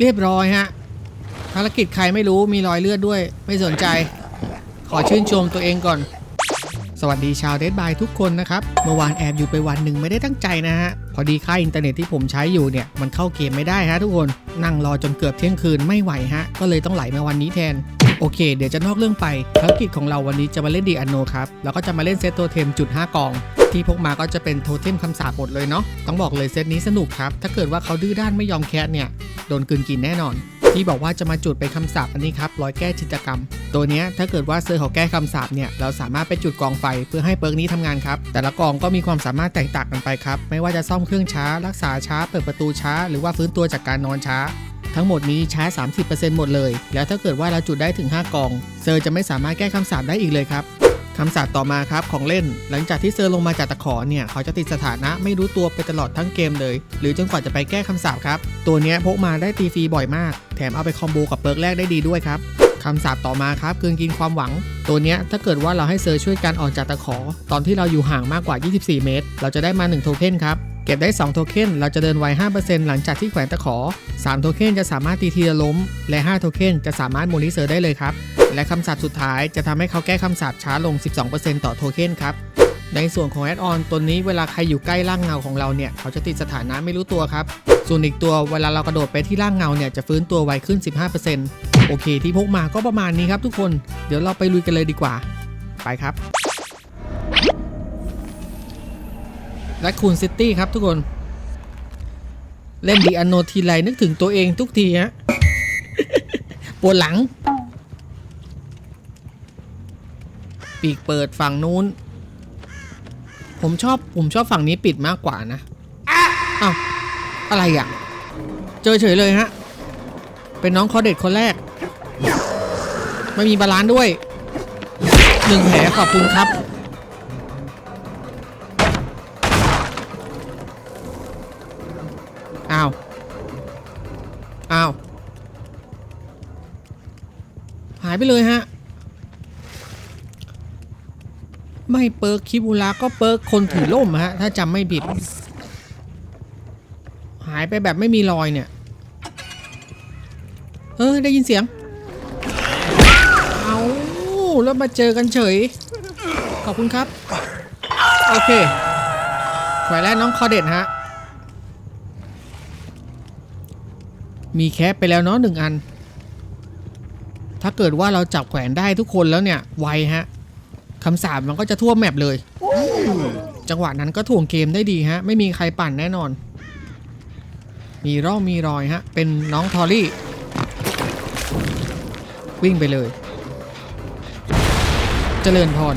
เรียบร้อยฮะภารกิจใครไม่รู้มีรอยเลือดด้วย ไม่สนใจ ขอชื่นชมตัวเองก่อน สวัสดีชาวเดดบายทุกคนนะครับ เมื่อวานแอบอยู่ไปวันหนึ่งไม่ได้ตั้งใจนะฮะ พอดีค่าอินเทอร์เน็ตที่ผมใช้อยู่เนี่ย มันเข้าเกมไม่ได้ฮะทุกคนนั่งรอจนเกือบเที่ยงคืนไม่ไหวฮะ ก็เลยต้องไหลมาวันนี้แทน โอเค เดี๋ยวจะนอกเรื่องไปภารกิจของเราวันนี้จะมาเล่นดีอันโนครับ แล้วก็จะมาเล่นเซตโทเทมจุด5กอง ที่พกมาก็จะเป็นโทเทมคำสาปหมดเลยเนาะ ต้องบอกเลยเซตนี้สนุกครับ ถ้าเกิดว่าเขาดื้อด้านไม่ยอมแคสเนี่ย โดนกลืนกินแน่นอน ที่บอกว่าจะมาจุดเป็นคำสาปอันนี้ครับร้อยแก้จิตกรรม ตัวเนี้ยถ้าเกิดว่าเซอร์เขาแก้คำสาปเนี่ย เราสามารถไปจุดกองไฟเพื่อให้เปิร์กนี้ทำงานครับ แต่ละกองก็มีความสามารถแตกต่างกันไปครับ ไม่ว่าจะซ่อมเครื่องช้า รักษาช้า เปิดประตูช้า หรือว่าฟื้นตัวจากการนอนช้า ทั้งหมดนี้ช้า 30%หมดเลย แล้วถ้าเกิดว่าเราจุดได้ถึง 5กอง เซอร์จะไม่สามารถแก้คำสาปได้อีกเลยครับคำสาปต่อมาครับของเล่น หลังจากที่เซอร์ลงมาจากตะขอเนี่ย เขาจะติดสถานะไม่รู้ตัวไปตลอดทั้งเกมเลย หรือจนกว่าจะไปแก้คำสาปครับ ตัวนี้พกมาได้ตีฟรีบ่อยมาก แถมเอาไปคอมโบกับเปิร์กแรกได้ดีด้วยครับคำสาปต่อมาครับคืนกินความหวัง ตัวนี้ถ้าเกิดว่าเราให้เซอร์ช่วยกันออกจากตะขอ ตอนที่เราอยู่ห่างมากกว่า 24 เมตร เราจะได้มา 1 โทเค็นครับ ก็บได้ 2 โทเค็นเราจะเดินไว 5%หลังจากที่แขวนตะขอ 3 โทเค็นจะสามารถตีทีละล้ม และ 5 โทเค็นจะสามารถโมลิเซอร์ได้เลยครับ และคำสาปสุดท้ายจะทำให้เขาแก้คำสาปช้าลง 12%ต่อโทเค็นครับ ในส่วนของแอดออนตัวนี้เวลาใครอยู่ใกล้ร่างเงาของเราเนี่ย เขาจะติดสถานะไม่รู้ตัวครับ ส่วนอีกตัวเวลาเรากระโดดไปที่ร่างเงาเนี่ยจะฟื้นตัวไวขึ้น 15%โอเค ที่พกมาก็ประมาณนี้ครับทุกคน เดี๋ยวเราไปลุยกันเลยดีกว่า ไปครับ และคูนซิตี้ครับทุกคน เล่นดีอันโนทีไรนึกถึงตัวเองทุกทีฮะปวดหลัง ปีกเปิดฝั่งนู้น ผมชอบผมชอบฝั่งนี้ปิดมากกว่านะอ้าวอะไรอะ เจอเฉยเลยฮะ เป็นน้องคอเด็ดคนแรก ไม่มีบาลานซ์ด้วยหนึ่งแผลขอบคุณครับ ไปเลยฮะ ไม่เปิร์กคิบูระก็เปิร์กคนถือล่มฮะ ถ้าจำไม่ผิด หายไปแบบไม่มีรอยเนี่ย เออ ได้ยินเสียง เอาแล้วมาเจอกันเฉย ขอบคุณครับ โอเคแขวนแรกน้องคอเด็ดฮะ มีแคปไปแล้วเนาะหนึ่งอันาเกิดว่าเราจับแขวนได้ทุกคนแล้วเนี่ยไวฮะคำสาปมันก็จะทั่วแมปเลย จังหวะนั้นก็ถ่วงเกมได้ดีฮะ ไม่มีใครปั่นแน่นอน มีร่องมีรอยฮะ เป็นน้องทอรี่ วิ่งไปเลย เจริญพร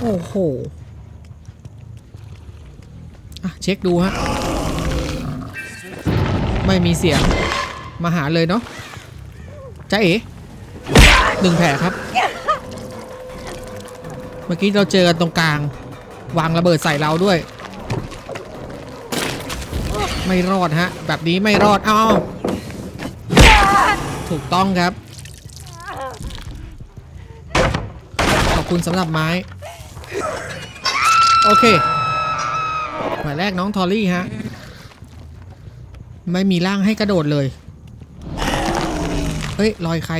โอ้โห อะ เช็คดูฮะ ไม่มีเสียง มาหาเลยเนาะจ้าเอ๋หนึ่งแผลครับ เมื่อกี้เราเจอกันตรงกลาง วางระเบิดใส่เราด้วย ไม่รอดฮะ แบบนี้ไม่รอดอ้าวถูกต้องครับ ขอบคุณสำหรับไม้ โอเคหมายแรกน้องทอรี่ฮะ ไม่มีร่างให้กระโดดเลย เฮ้ยรอยใคร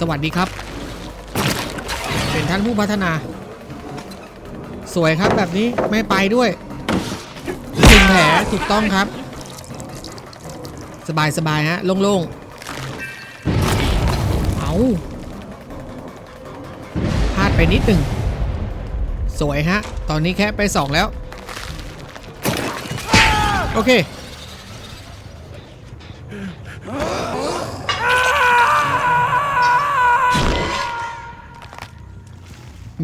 สวัสดีครับ เป็นท่านผู้พัฒนา สวยครับแบบนี้ไม่ไปด้วยหนึ่งแผลถูกต้องครับ สบายสบายฮะ โล่งๆ เอาพลาดไปนิดหนึ่ง สวยฮะ ตอนนี้แค่ไปสองแล้ว โอเค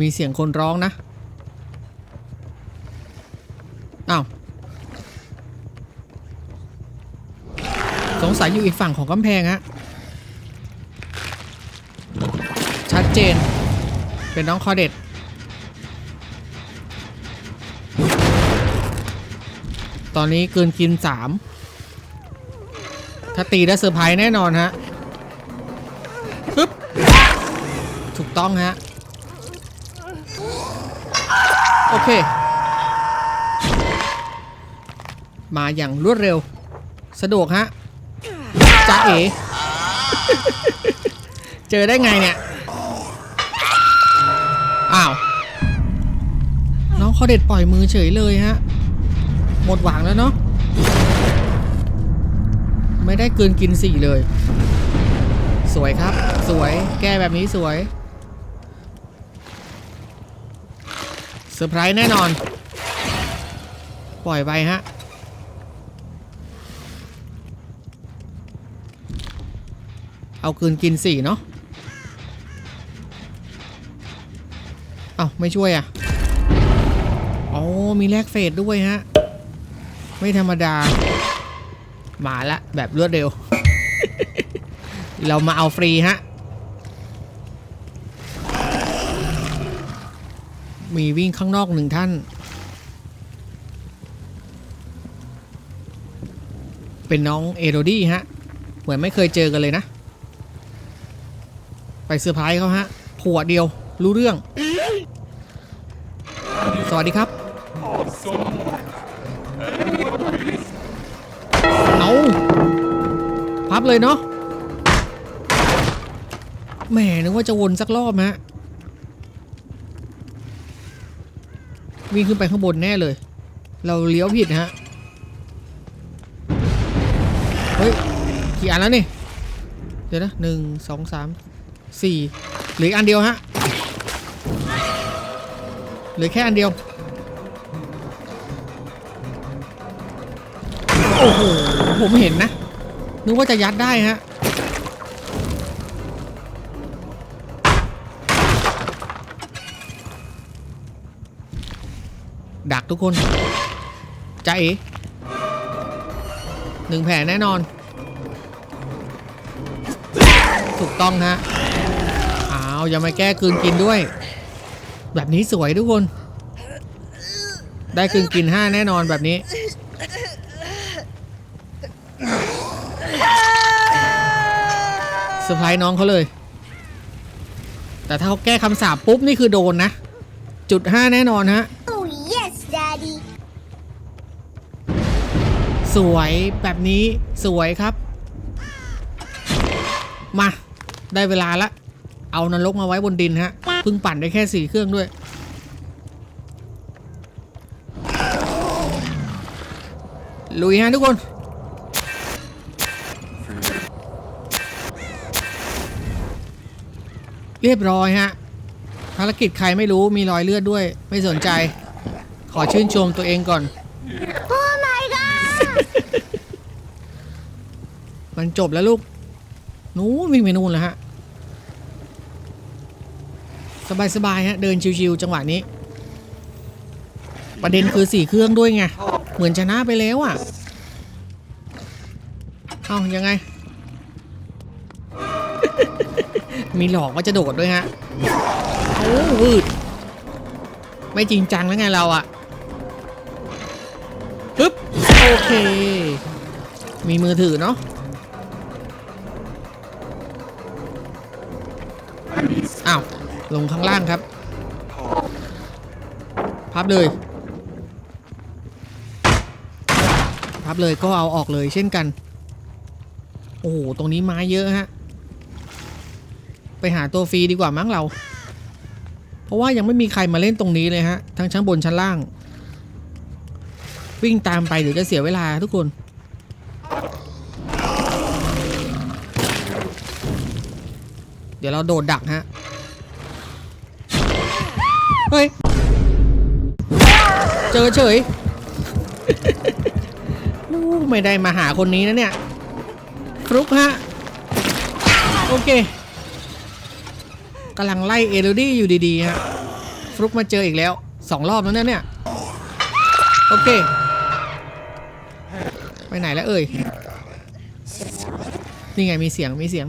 มีเสียงคนร้องนะอ้าวสงสัยอยู่อีกฝั่งของกำแพงฮะ ชัดเจน เป็นน้องคอเด็ด ตอนนี้เกินกินสามถ้าตีได้เซอร์ไพรส์แน่นอนฮะปึ๊บถูกต้องฮะ โอเค มาอย่างรวดเร็ว สะดวกฮะจ้าเอ๋ เจอได้ไงเนี่ย อ้าว น้องเขาเด็ดปล่อยมือเฉยเลยฮะ มดหวังแล้วเนาะไม่ได้เกินกินสี่เลย สวยครับ สวยแก้แบบนี้สวยเซอร์ไพรส์แน่นอน ปล่อยไปฮะเอาคืนกินสี่เนาะ เอาไม่ช่วยอะ อ๋อ มีแลกเฟสด้วยฮะ ไม่ธรรมดา มาละแบบรวดเร็ว เรามาเอาฟรีฮะ มีวิ่งข้างนอกหนึ่งท่าน เป็นน้องเอโรดี้ฮะ เหมือนไม่เคยเจอกันเลยนะ ไปเซอร์ไพรส์เขาฮะผัวเดียวรู้เรื่อง สวัสดีครับับเลยเนาะแหมนึกว่าจะวนสักรอบฮะวิ่งขึ้นไปข้างบนแน่เลย เราเลี้ยวผิดฮะ เฮ้ย กี่อันแล้วนี่ เดี๋ยวนะหนึ่งสองสามสี่เหลืออกอันเดียวฮะ เหลือแค่อันเดียว โอ้โห ผมเห็นนะ นึกว่าจะยัดได้ฮะดักทุกคนใจหนึ่งแผลแน่นอน ถูกต้องฮะอ้าวอย่ามาแก้คืนกินด้วย แบบนี้สวยทุกคน ได้คืนกินห้าแน่นอนแบบนี้ เซ อร์ไพรส์น้องเขาเลย แต่ถ้าเขาแก้คำสาปปุ๊บ นี่คือโดนนะ จุดห้าแน่นอนฮะ Oh, yes, Daddy. สวยแบบนี้สวยครับ มา ได้เวลาละ เอานรกมาไว้บนดินฮะเพิ่งปั่นได้แค่สี่เครื่องด้วย ลุยฮะทุกคน เรียบร้อยฮะภารกิจใครไม่รู้มีรอยเลือดด้วย ไม่สนใจ ขอชื่นชมตัวเองก่อน Oh my god! มันจบแล้วลูกนู้นวิ่งไปนู่นแล้วฮะ สบายๆฮะ เดินชิวๆจังหวะนี้ ประเด็นคือสี่เครื่องด้วยไง เหมือนชนะไปแล้วอะ เอายังไง มีหลอกว่าจะโดดด้วยฮะโอ้วืดไม่จริงจังแล้วไงเราอะปึ๊บ โอเค มีมือถือเนาะอ้าว ลงข้างล่างครับพับเลยพับเลยก็เอาออกเลยเช่นกัน โอ้โห ตรงนี้ไม้เยอะฮะ ไปหาตัวฟรีดีกว่ามั้งเรา เพราะว่ายังไม่มีใครมาเล่นตรงนี้เลยฮะ ทั้งชั้นบนชั้นล่าง วิ่งตามไปเดี๋ยวจะเสียเวลาทุกคน เดี๋ยวเราโดดดักฮะ เฮ้ย เจอเฉยนู่ไม่ได้มาหาคนนี้นะเนี่ยฟลุกฮะ โอเค กำลังไล่เอโรดี้อยู่ดีๆฮะฟลุกมาเจออีกแล้วสองรอบแล้วเนี่ย โอเค ไปไหนแล้วเอ่ย นี่ไงมีเสียงมีเสียง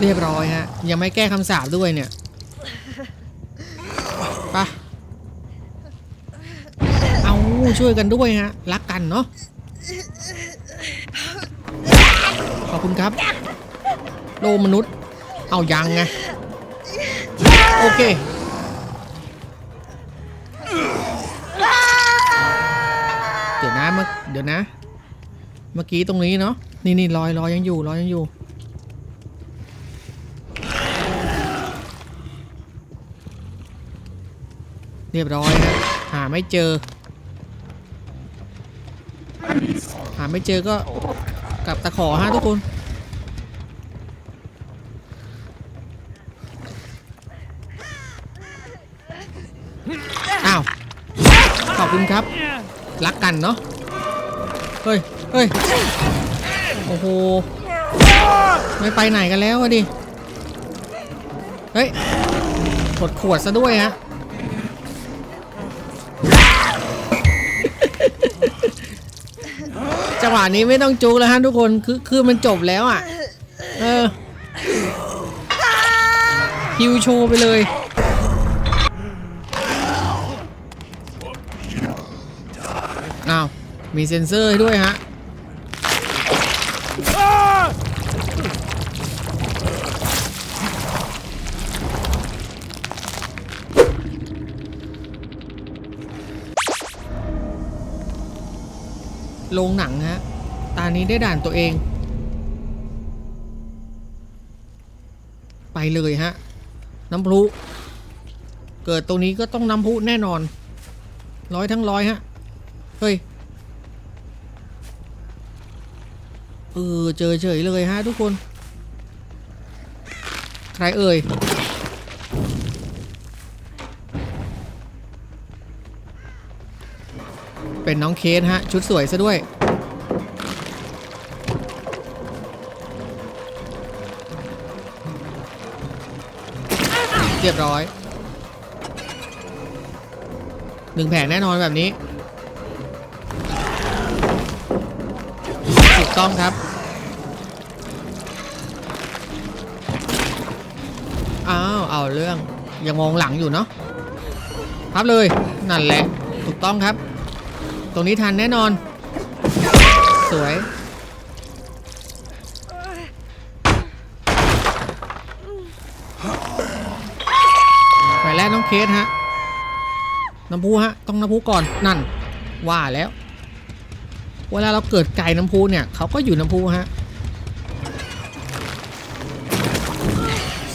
เรียบร้อยฮะ ยังไม่แก้คำสาปด้วยเนี่ยไปะเอาช่วยกันด้วยฮะ รักกันเนาะขอบคุณครับ โลมนุษย์ เอายังไง โอเค เดี๋ยวนะเมื่อเดี๋ยวนะ เมื่อกี้ตรงนี้เนาะ นี่นี่ลอยลอยยังอยู่ลอยยังอยู่ เรียบร้อยนะหาไม่เจอ หาไม่เจอก็กลับตะขอฮะทุกคน อบคุณครับ รักกันเนาะ เฮ้ย เฮ้ย โอ้โห ไม่ไปไหนกันแล้วอะดิ เฮ้ยกดขวดซะด้วยฮะ จังหวะนี้ไม่ต้องจูกแล้วฮะทุกคน คือ คือมันจบแล้วอะ เออฮิวโชว์ไปเลย อ้าว มีเซ็นเซอร์ให้ด้วยฮะโรงหนังฮะ ตานี้ได้ด่านตัวเอง ไปเลยฮะ น้ำพลุเกิดตรงนี้ก็ต้องน้ำพลุแน่นอน ร้อยทั้งร้อยฮะ เฮ้ย เออเจอเฉยเลยฮะทุกคน ใครเอ่ยเป็นน้องเคสฮะ ชุดสวยซะด้วย เรียบร้อยหนึ่งแผลแน่นอนแบบนี้ ถูกต้องครับ เอาเรื่องยังมองหลังอยู่เนาะพับเลยนั่นแหละถูกต้องครับ ตรงนี้ทันแน่นอน สวย ไปแรกน้องเคสฮะน้ำพุฮะ ต้องน้ำพุก่อนนั่นว่าแล้ว เวลาเราเกิดไก่น้ำพุเนี่ยเขาก็อยู่น้ำพุฮะ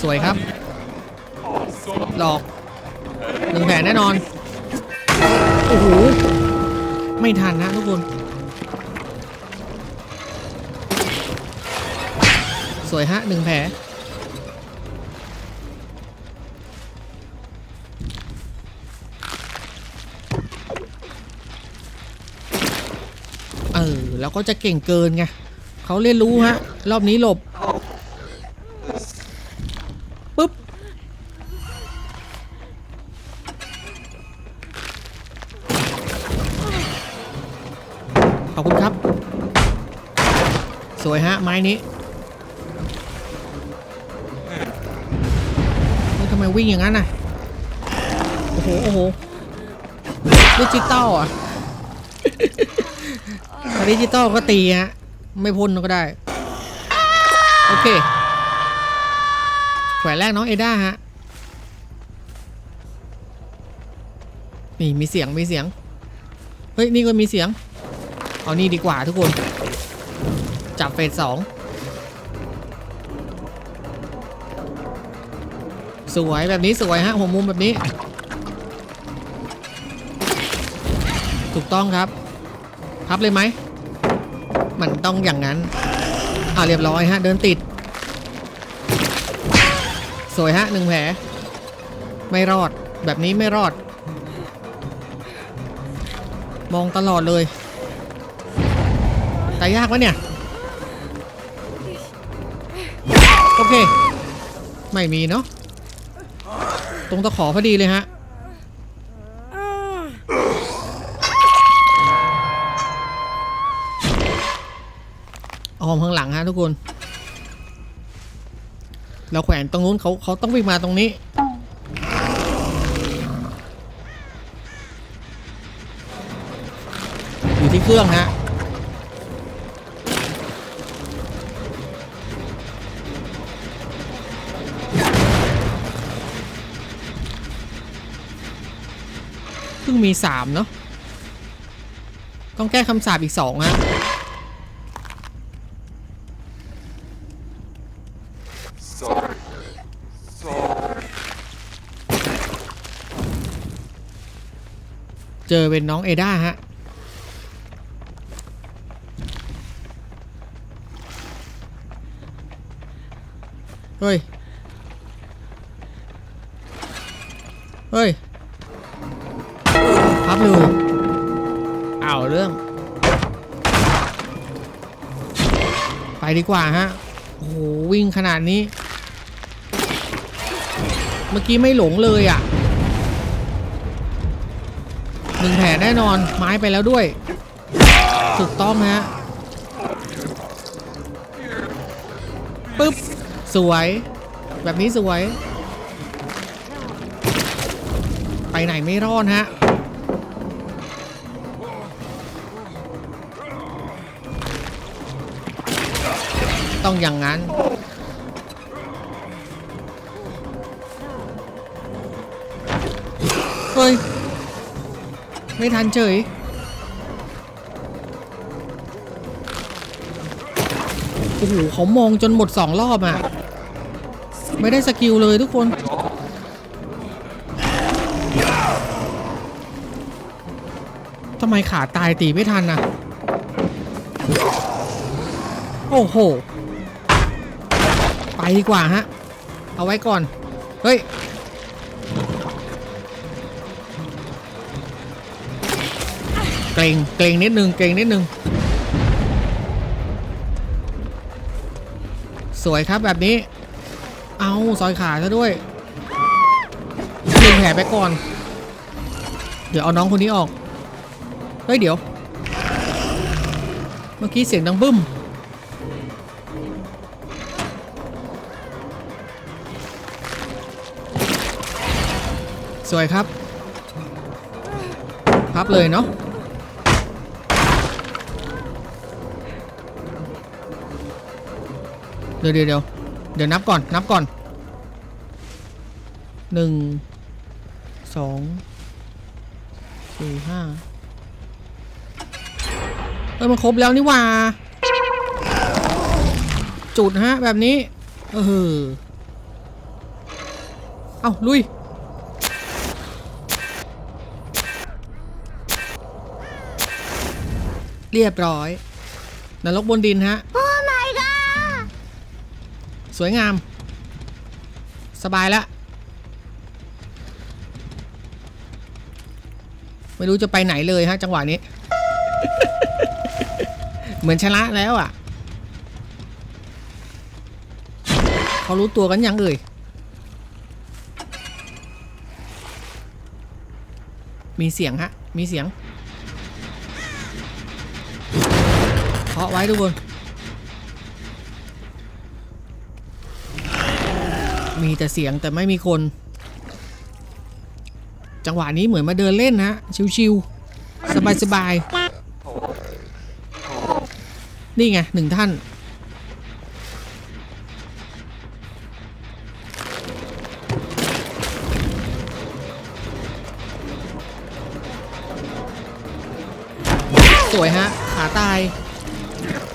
สวยครับ หลอกหนึ่งแผลแน่นอน โอ้โห ไม่ทันนะทุกคน สวยฮะหนึ่งแผลเออ แล้วก็จะเก่งเกินไงเขาเรียนรู้ฮะ รอบนี้หลบ ม้นี้เฮ้ยทำไมวิ่งอย่างนั้นน่ะ โอ้โห โอ้โห ดิจิตอลอะถ้าดิจิตอลก็ตีฮะ ไม่พ่นก็ได้ โอเค แขวนแรกน้องเอด้าฮะ นี่มีเสียง มีเสียง เฮ้ย นี่ก็มีเสียง เอานี่ดีกว่าทุกคน จับเฟสสองสวยแบบนี้สวยฮะหัวมุมแบบนี้ ถูกต้องครับ พับเลยไหม มันต้องอย่างนั้น อ่าเรียบร้อยฮะ เดินติด สวยฮะหนึ่งแผล ไม่รอดแบบนี้ไม่รอด มองตลอดเลย แต่ยากวะเนี่ย ไม่มีเนาะตรงตะขอพอดีเลยฮะออมข้างหลังฮะทุกคน เราแขวนตรงนู้นเขาเขาต้องวิ่งมาตรงนี้ อยู่ที่เครื่องฮะ มีสามเนาะต้องแก้คำสาปอีกสองฮะเจอเป็นน้องเอด้าฮะเฮ้ย ดีกว่าฮะโอ้โหวิ่งขนาดนี้ เมื่อกี้ไม่หลงเลยอะหนึ่งแผลแน่นอนไม้ไปแล้วด้วยถูกต้องฮะปึ๊บ สวย แบบนี้สวย ไปไหนไม่รอดฮะ ต้องอย่างนั้น เฮ้ย ไม่ทันเฉยโอ้โหเขามองจนหมดสองรอบอะ ไม่ได้สกิลเลยทุกคนทำไมขาตายตีไม่ทันน่ะโอ้โห ไปดีกว่าฮะ เอาไว้ก่อน เฮ้ย เกรงเกรงนิดนึง เกรงนิดนึง สวยครับแบบนี้ เอาซอยขาซะด้วยดึงแผลไปก่อน เดี๋ยวเอาน้องคนนี้ออก เฮ้ย เดี๋ยว เมื่อกี้เสียงดังบึ้ม สวยครับพับเลยเนาะเดี๋ยวเดี๋ยวเดี๋ยวเดี๋ยวนับก่อนนับก่อนหนึ่งสองสี่ห้าเออมันครบแล้วนี่ว่า จุดฮะแบบนี้ เออ เอาลุย เรียบร้อยนรกบนดินฮะ Oh my god สวยงาม สบายแล้วไม่รู้จะไปไหนเลยฮะ จังหวะนี้ เหมือนชนะแล้วอะเขารู้ตัวกันยังเอ่ย มีเสียงฮะ มีเสียง เคาะไว้ทุกคน มีแต่เสียงแต่ไม่มีคน จังหวะนี้เหมือนมาเดินเล่นฮะ ชิวๆสบายๆนี่ไงหนึ่งท่าน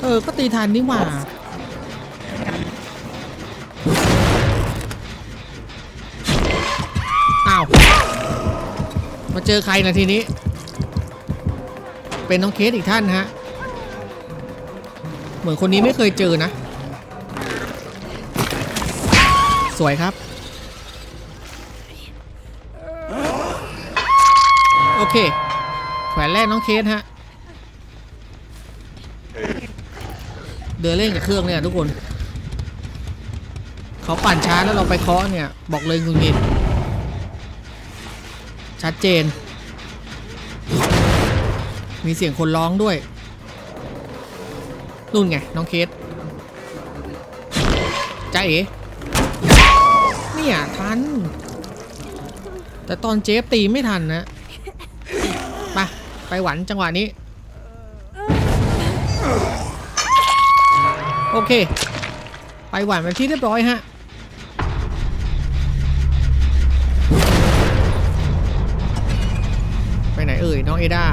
เออ ก็ตีทันนี่หว่า อ้าว มาเจอใครนะทีนี้ เป็นน้องเคสอีกท่านฮะ เหมือนคนนี้ไม่เคยเจอนะ สวยครับ โอเค แขวนแรกน้องเคสฮะ เดินเล่นกับเครื่องเนี่ยทุกคนเขาปั่นช้าแล้วเราไปเคาะเนี่ย บอกเลยงุนงิดชัดเจน มีเสียงคนร้องด้วยนู่นไง น้องเคสจ้าเอ๋เนี่ยทัน แต่ตอนเจฟตีไม่ทันนะไปไปหวันจังหวะนี้ อเค ไปหวันเป็นที่เรียบร้อยฮะไปไหนเอ่ยน้องเอดา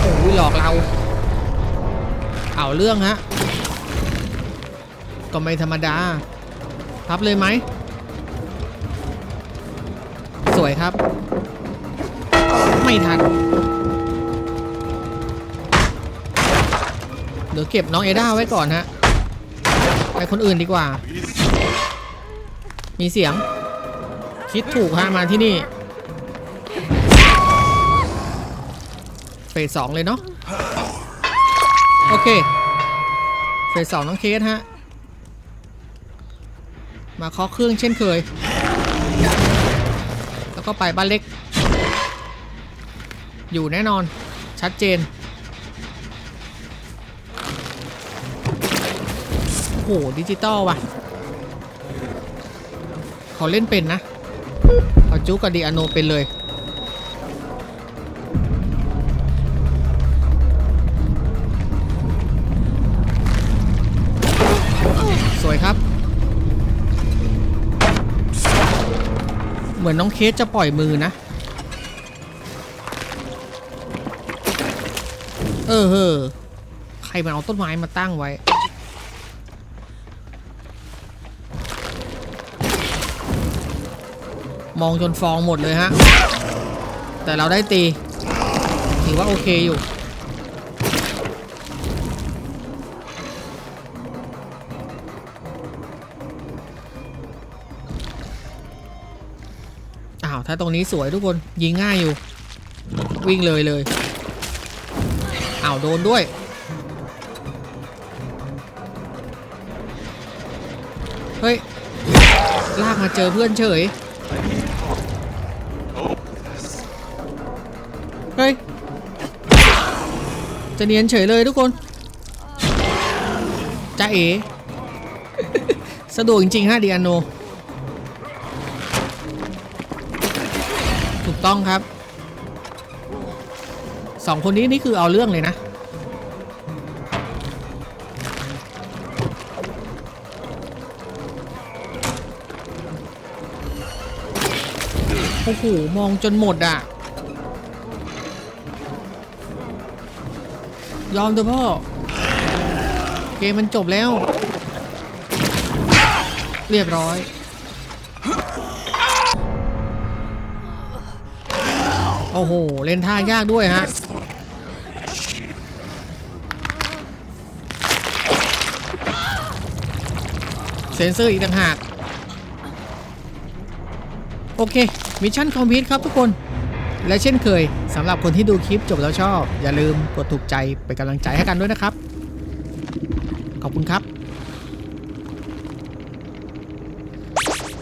โอ้ยหลอกเรา เอาเรื่องฮะ ก็ไม่ธรรมดาพับเลยไหม สวยครับ ไม่ทัน เดี๋ยวเก็บน้องเอด้าไว้ก่อนฮะไปคนอื่นดีกว่า มีเสียง คิดถูกฮะมาที่นี่เฟสสองเลยเนาะโอเคเฟสสองน้องเคสฮะ มาเคาะเครื่องเช่นเคย แล้วก็ไปบ้านเล็ก อยู่แน่นอนชัดเจน โอ้โหดิจิตอลว่ะเขาเล่นเป็นนะเขาจุกกับดีอโนเป็นเลย สวยครับ เหมือนน้องเคสจะปล่อยมือนะ เออเฮ้อใครมันเอาต้นไม้มาตั้งไว้ มองจนฟองหมดเลยฮะ แต่เราได้ตี ถือว่าโอเคอยู่ อ้าว ถ้าตรงนี้สวยทุกคน ยิงง่ายอยู่ วิ่งเลยเลย อ้าว โดนด้วยเฮ้ย ลากมาเจอเพื่อนเฉย จะเนียนเฉยเลยทุกคนจ้าเอ๋สะดวกจริงๆฮะดีอันโน ถูกต้องครับสองคนนี้นี่คือเอาเรื่องเลยนะ โอ้โห มองจนหมดอะ ยอมเถอะพ่อ เกมมันจบแล้ว เรียบร้อย โอ้โห เล่นท่ายากด้วยฮะ เซนเซอร์อีกต่างหาก โอเค มิชชั่นคอมพลีทครับทุกคน และเช่นเคย สำหรับคนที่ดูคลิปจบแล้วชอบ อย่าลืมกดถูกใจเป็นกำลังใจให้กันด้วยนะครับ ขอบคุณครับ